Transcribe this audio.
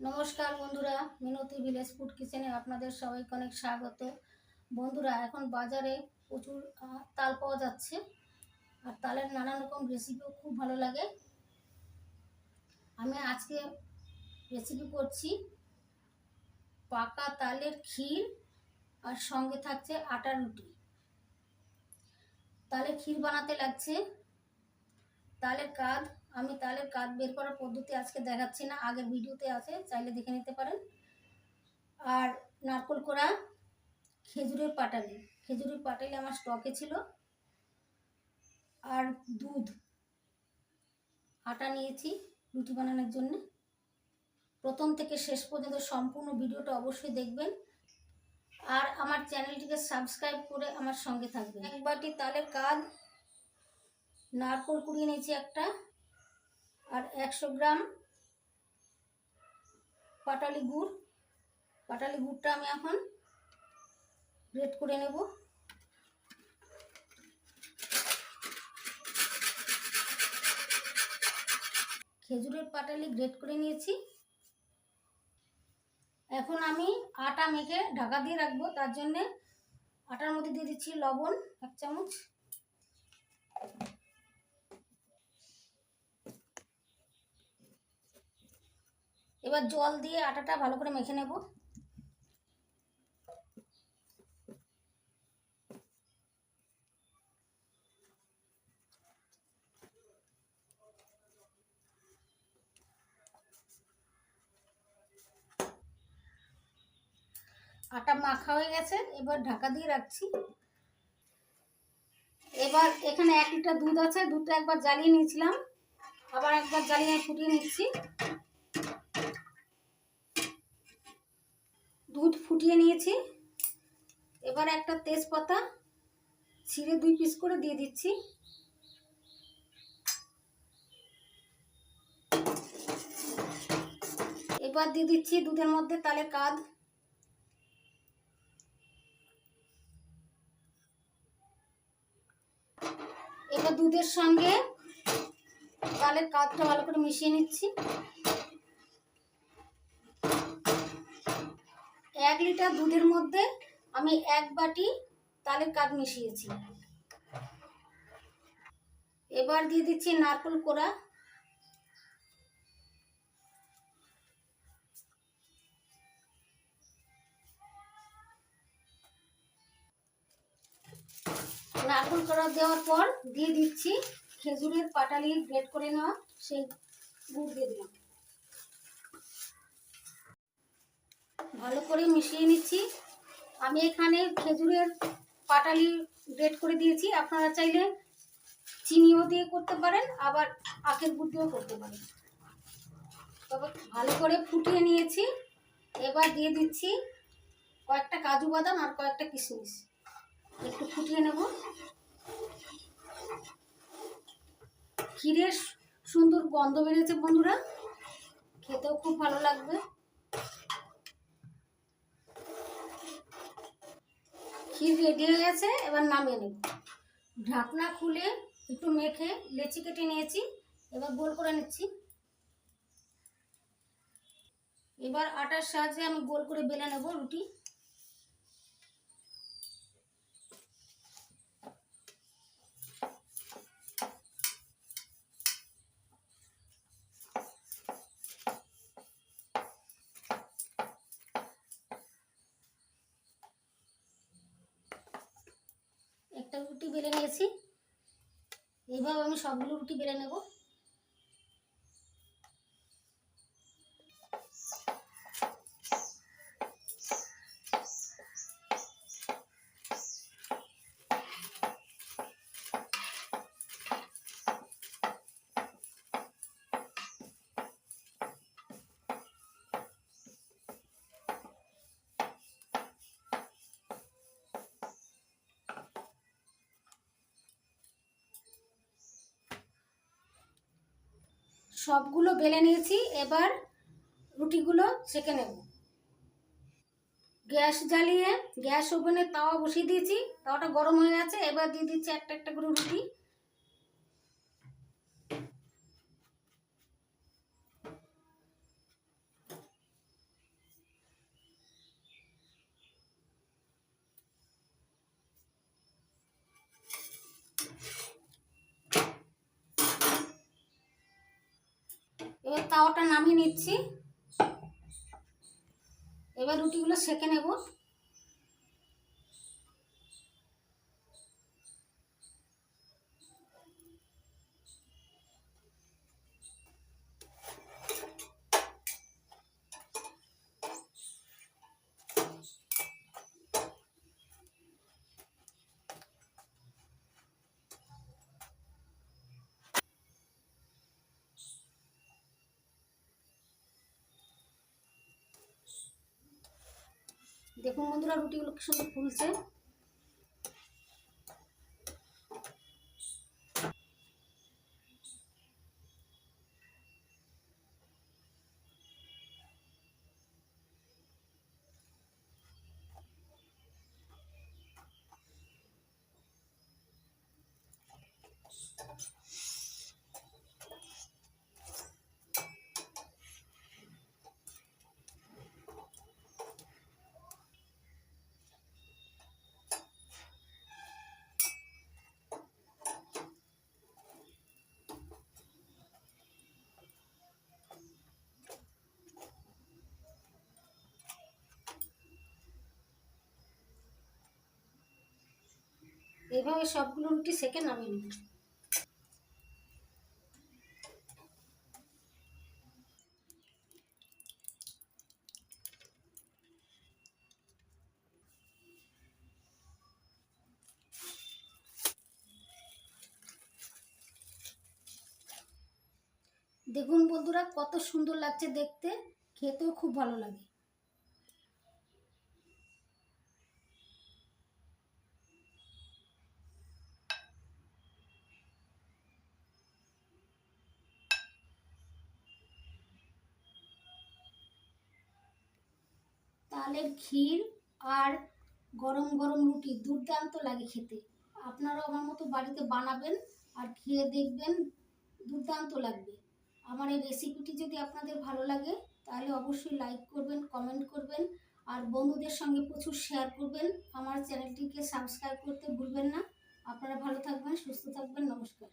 নমস্কার বন্ধুরা, মিনতি village food কিচেনে আপনাদের সবাইকে অনেক স্বাগত। বন্ধুরা, এখন বাজারে প্রচুর তাল পাওয়া যাচ্ছে। আর তালের নানা রকম রেসিপিও খুব ভালো লাগে। আমি আজকে রেসিপি করছি পাকা তালের ক্ষীর আর সঙ্গে থাকছে আটা রুটি। তালে ক্ষীর বানাতে লাগছে। তালের কাঁধ আমি তালের কাঁধ বের করার পদ্ধতি আজকে দেখাচ্ছি না, আগের ভিডিওতে আছে, চাইলে দেখে নিতে পারেন। আর নারকোল করা খেজুরের পাটালি খেজুরের পাটালি আমার স্টকে ছিল। আর দুধ, আটা নিয়েছি রুটি বানানোর জন্য। প্রথম থেকে শেষ পর্যন্ত সম্পূর্ণ ভিডিওটা অবশ্যই দেখবেন। আর আমার চ্যানেলটিকে সাবস্ক্রাইব করে আমার সঙ্গে থাকবেন। এক বাটি তালের কাঁধ নারকোল কুড়িয়ে নিয়েছি একটা। আর একশো গ্রাম পাটালি গুড়। পাটালি গুড়টা আমি এখন গ্রেট করে নেব। খেজুরের পাটালি গ্রেট করে নিয়েছি। এখন আমি আটা মেখে ঢাকা দিয়ে রাখব। তার জন্যে আটার মধ্যে দিয়ে দিচ্ছি লবণ, এক চামচ। এবার জল দিয়ে আটাটা ভালো করে মেখে নেব। আটা মাখা হয়ে গেছে, এবার ঢাকা দিয়ে রাখছি। এবার এখানে এক লিটার দুধ আছে, দুধটা একবার জ্বালিয়ে নিয়েছিলাম। আবার একবার জ্বালিয়ে ফুটিয়ে নিচ্ছি। দুধ ফুটিয়ে নিয়েছি। এবার একটা তেজপাতা ছিঁড়ে দুই পিস করে দিয়ে দিচ্ছি। এবার দিয়ে দিচ্ছি দুধের মধ্যে তালে কাঁধ এবার দুধের সঙ্গে তালের কাঁধটা ভালো করে মিশিয়ে নিচ্ছি। এক লিটার দুধের মধ্যে আমি এক বাটি তালের কাঠ মিশিয়েছি। এবার দিয়ে দিচ্ছি নারকেল কোড়া। নারকেল কোড়া দেওয়ার পর দিয়ে দিচ্ছি খেজুরের পাটালি গ্রেট করে নেওয়া, সেই গুড় দিয়ে দিলাম। ভালো করে মিশিয়ে নিচ্ছি। আমি এখানে খেজুরের পাটালি গ্রেট করে দিয়েছি। আপনারা চাইলে চিনিও দিয়ে করতে পারেন, আবার আখের গুড় করতে পারেন। তবে ভালো করে ফুটিয়ে নিয়েছি। এবার দিয়ে দিচ্ছি কয়েকটা কাজু বাদাম আর কয়েকটা কিশমিশ। একটু ফুটিয়ে নেব। ক্ষীরের সুন্দর গন্ধ বেরিয়েছে বন্ধুরা। খেতেও খুব ভালো লাগবে। ক্ষীর রেডি হয়ে গেছে, এবার নামিয়ে নেব। ঢাকনা খুলে একটু মেখে লেচি কেটে নিয়েছি, এবার গোল করে নিচ্ছি। এবার আটার সাহায্যে আমি গোল করে বেলে নেব রুটি। একটা রুটি বেলে নিয়েছি। এইভাবে আমি সবগুলো রুটি বেলে নেব। সবগুলো বেলে নিয়েছি, এবার রুটিগুলো সেঁকে নেব। গ্যাস জ্বালিয়ে, গ্যাস ওভেনে তাওয়া বসিয়ে দিয়েছি, তাওয়াটা গরম হয়ে গেছে, এবার দিয়ে দিচ্ছি একটা একটা করে রুটি। এবার তাওয়াটা নামিয়ে নিচ্ছি। এবার রুটিগুলো সেঁকে নেব। দেখুন বন্ধুরা রুটিগুলো কি সুন্দর ফুলছে। এইভাবে সবগুলো রুটি সেকে নামিয়ে নিন দেখুন বন্ধুরা, কত সুন্দর লাগছে দেখতে। খেতেও খুব ভালো লাগে। তালের ক্ষীর আর গরম গরম রুটি দুর্দান্ত লাগে খেতে। আপনারাও আমার মতো বাড়িতে বানাবেন আর খেয়ে দেখবেন দুর্দান্ত লাগবে। আমার এই রেসিপিটি যদি আপনাদের ভালো লাগে, তাহলে অবশ্যই লাইক করবেন কমেন্ট করবেন, আর বন্ধুদের সঙ্গে প্রচুর শেয়ার করবেন। আমার চ্যানেলটিকে সাবস্ক্রাইব করতে ভুলবেন না। আপনারা ভালো থাকবেন, সুস্থ থাকবেন, নমস্কার।